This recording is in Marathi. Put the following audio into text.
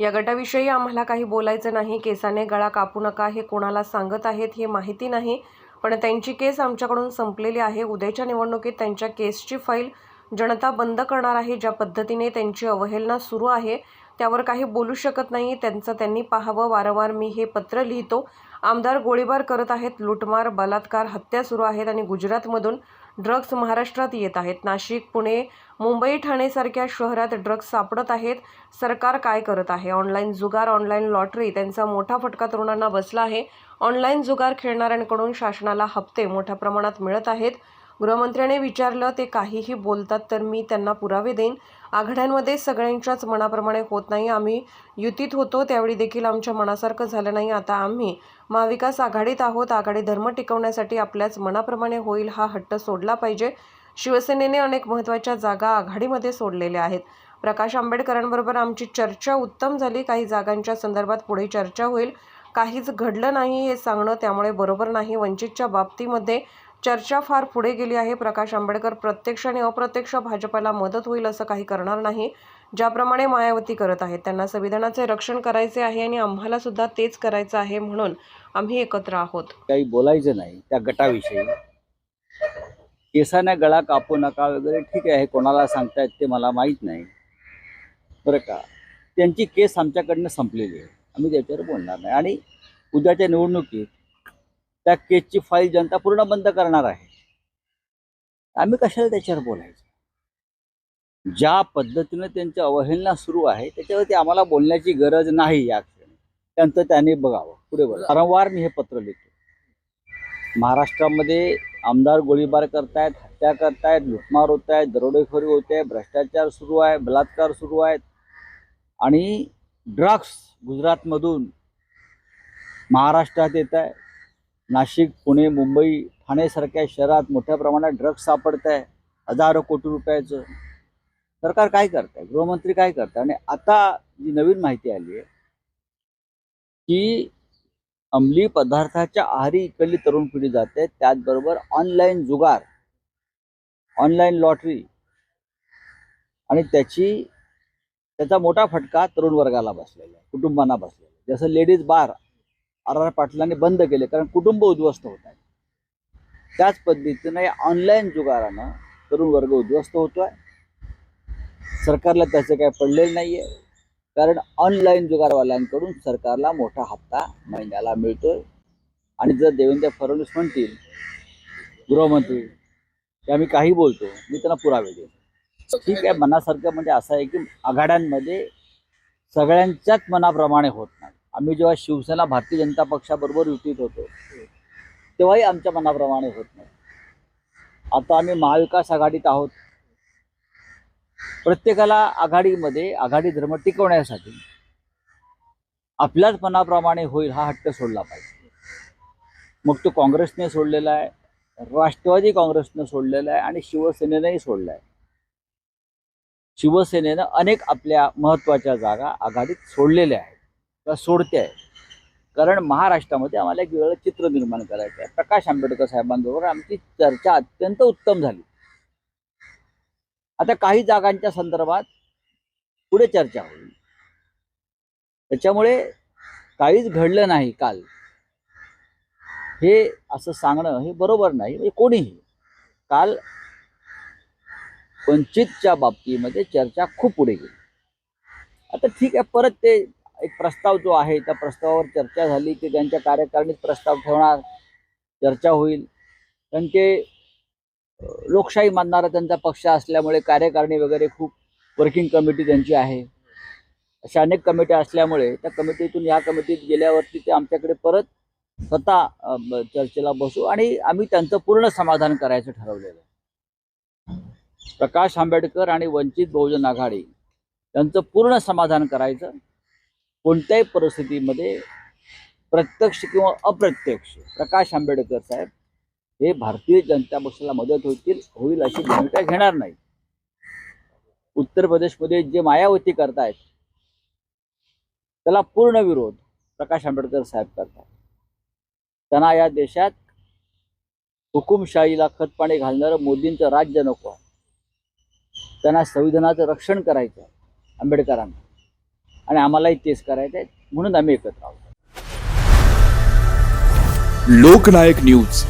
या गटाविषयी आम्हाला काही बोलायचं नाही. केसाने गळा कापू नका हे कोणाला सांगत आहेत हे माहिती नाही. पण त्यांची केस आमच्याकडून संपलेली आहे. उद्याच्या निवडणुकीत त्यांच्या केसची फाईल जनता बंद करणार आहे. ज्या पद्धतीने त्यांची अवहेलना सुरू आहे त्यावर काही बोलू शकत नाही. त्यांचं त्यांनी पाहावं. वारंवार मी हे पत्र लिहितो. आमदार गोळीबार करत आहेत. लुटमार बलात्कार हत्या सुरू आहेत आणि गुजरातमधून ड्रग्ज महाराष्ट्रात येत आहेत. नाशिक पुणे मुंबई ठाणेसारख्या शहरात ड्रग्ज सापडत आहेत. सरकार काय करत आहे? ऑनलाईन जुगार ऑनलाईन लॉटरी त्यांचा मोठा फटका तरुणांना बसला आहे. ऑनलाईन जुगार खेळणाऱ्यांकडून शासनाला हप्ते मोठ्या प्रमाणात मिळत आहेत. गृहमंत्र्याने विचारलं ते काहीही बोलतात तर मी त्यांना पुरावे देईन. आघाड्यांमध्ये सगळ्यांच्याच मनाप्रमाणे होत नाही. आम्ही युतीत होतो त्यावेळी देखील आमच्या मनासारखं झालं नाही. आता आम्ही महाविकास आघाडीत आहोत. आघाडी धर्म टिकवण्यासाठी आपल्याच मनाप्रमाणे होईल हा हट्ट सोडला पाहिजे. शिवसेनेने अनेक महत्त्वाच्या जागा आघाडीमध्ये सोडलेल्या आहेत. प्रकाश आंबेडकरांबरोबर आमची चर्चा उत्तम झाली. काही जागांच्या संदर्भात पुढे चर्चा होईल. काहीच घडलं नाही हे सांगणं त्यामुळे बरोबर नाही. वंचितच्या बाबतीमध्ये चर्चा फार पुढे गेली आहे. प्रकाश आंबेडकर प्रत्यक्ष आणि अप्रत्यक्ष भाजपाला मदत होईल असं काही करणार नाही ज्याप्रमाणे मायावती करत आहेत. त्यांना संविधानाचे रक्षण करायचे आहे आणि आम्हाला सुद्धा तेच करायचं आहे म्हणून आम्ही एकत्र आहोत. काही बोलायचं नाही त्या गटाविषयी. केसाने गळा कापू नका वगैरे ठीक आहे कोणाला सांगतायत ते मला माहीत नाही. बरं का? त्यांची केस आमच्याकडनं संपलेली आहे. आम्ही त्याच्यावर बोलणार नाही. आणि उद्याच्या निवडणुकीत त्या केसची फाईल जनता पूर्ण बंद करणार आहे. आम्ही कशाला त्याच्यावर बोलायचं? ज्या पद्धतीनं त्यांची अवहेलना सुरू आहे त्याच्यावरती आम्हाला बोलण्याची गरज नाही या क्षणी. त्यांचं त्यांनी बघावं पुढे बघा वारंवार मी हे पत्र लिहितो. महाराष्ट्रामध्ये आमदार गोळीबार करतायत हत्या करतायत लुटमार होत आहेत दरोडेखोरी होते भ्रष्टाचार सुरू आहे बलात्कार सुरू आहेत. आणि ड्रग्स गुजरातमधून महाराष्ट्रात येत आहे नाशिक पुणे मुंबई ठाणेसारख्या शहरात मोठ्या प्रमाणात ड्रग्स सापडत आहे हजारो कोटी रुपयाचं. सरकार काय करत आहे गृहमंत्री काय करत आणि आता जी नवीन माहिती आली आहे की अंमली पदार्थाच्या आहारी इकडली तरुण पिढी जाते. त्याचबरोबर ऑनलाईन जुगार ऑनलाईन लॉटरी आणि त्याची त्याचा मोठा फटका तरुण वर्गाला बसलेला आहे कुटुंबांना बसलेला आहे. जसं लेडीज बार आर आर पाटलांनी बंद केले कारण कुटुंब उद्ध्वस्त होत आहे. त्याच पद्धतीने या ऑनलाईन जुगारानं तरुण वर्ग उद्ध्वस्त होतोय. सरकारला त्याचं काय पडलेलं नाही आहे कारण ऑनलाईन जुगारवाल्यांकडून सरकारला मोठा हप्ता महिन्याला मिळतोय. आणि जर देवेंद्र फडणवीस म्हणतील गृहमंत्री की आम्ही काही बोलतो मी त्यांना पुरावे देईन. ठीक आहे मनासारखं म्हणजे असं आहे की आघाड्यांमध्ये सगळ्यांच्याच मनाप्रमाणे होत नाही. आम्ही जेव्हा शिवसेना भारतीय जनता पक्षाबरोबर युतीत होतो तेव्हाही आमच्या मनाप्रमाणे होत नाही. आता आम्ही महाविकास आघाडीत आहोत. प्रत्येकाला आघाडीमध्ये आघाडी धर्म टिकवण्यासाठी आपल्याच मनाप्रमाणे होईल हा हट्ट सोडला पाहिजे. मग तो काँग्रेसने सोडलेला आहे राष्ट्रवादी काँग्रेसनं सोडलेला आहे आणि शिवसेनेनंही सोडला आहे. शिवसेनेनं अनेक आपल्या महत्त्वाच्या जागा आघाडीत सोडलेल्या आहेत. किंवा सोडते. आहे कारण महाराष्ट्रामध्ये आम्हाला एक वेगळं चित्र निर्माण करायचं आहे प्रकाश आंबेडकर साहेबांबरोबर आमची चर्चा अत्यंत उत्तम झाली. आता काही जागांच्या संदर्भात पुढे चर्चा होईल. त्याच्यामुळे काहीच घडलं नाही काल. हे असं सांगणं हे बरोबर नाही म्हणजे कोणीही. काल वंचितच्या बाबतीमध्ये चर्चा खूप पुढे गेली. आता ठीक आहे परत ते एक प्रस्ताव जो आहे त्या प्रस्तावावर चर्चा झाली की त्यांच्या कार्यकारणीत प्रस्ताव ठेवणार चर्चा होईल. कारण ते लोकशाही मानणारा त्यांचा पक्ष असल्यामुळे कार्यकारिणी वगैरे खूप वर्किंग कमिटी त्यांची आहे. अशा अनेक कमिट्या असल्यामुळे त्या कमिटीतून या कमिटीत गेल्यावरती ते आमच्याकडे परत स्वतः चर्चेला बसू आणि आम्ही त्यांचं पूर्ण समाधान करायचं ठरवलेलं प्रकाश आंबेडकर आणि वंचित बहुजन आघाडी त्यांचं पूर्ण समाधान करायचं. कोणत्याही परिस्थितीमध्ये प्रत्यक्ष किंवा अप्रत्यक्ष प्रकाश आंबेडकर साहेब हे भारतीय जनता पक्षाला मदत होतील होईल अशी भूमिका घेणार नाही उत्तर प्रदेशमध्ये जे मायावती करतायत त्याला पूर्ण विरोध प्रकाश आंबेडकर साहेब करतात. त्यांना या देशात हुकुमशाहीला खतपाणी घालणारं मोदींचं राज्य नको आहे. त्यांना संविधानाचं रक्षण करायचं आंबेडकरांना. आणि आम्हालाही तेच करायचं आहे म्हणून आम्ही एकत्र आहोत. लोकनायक न्यूज.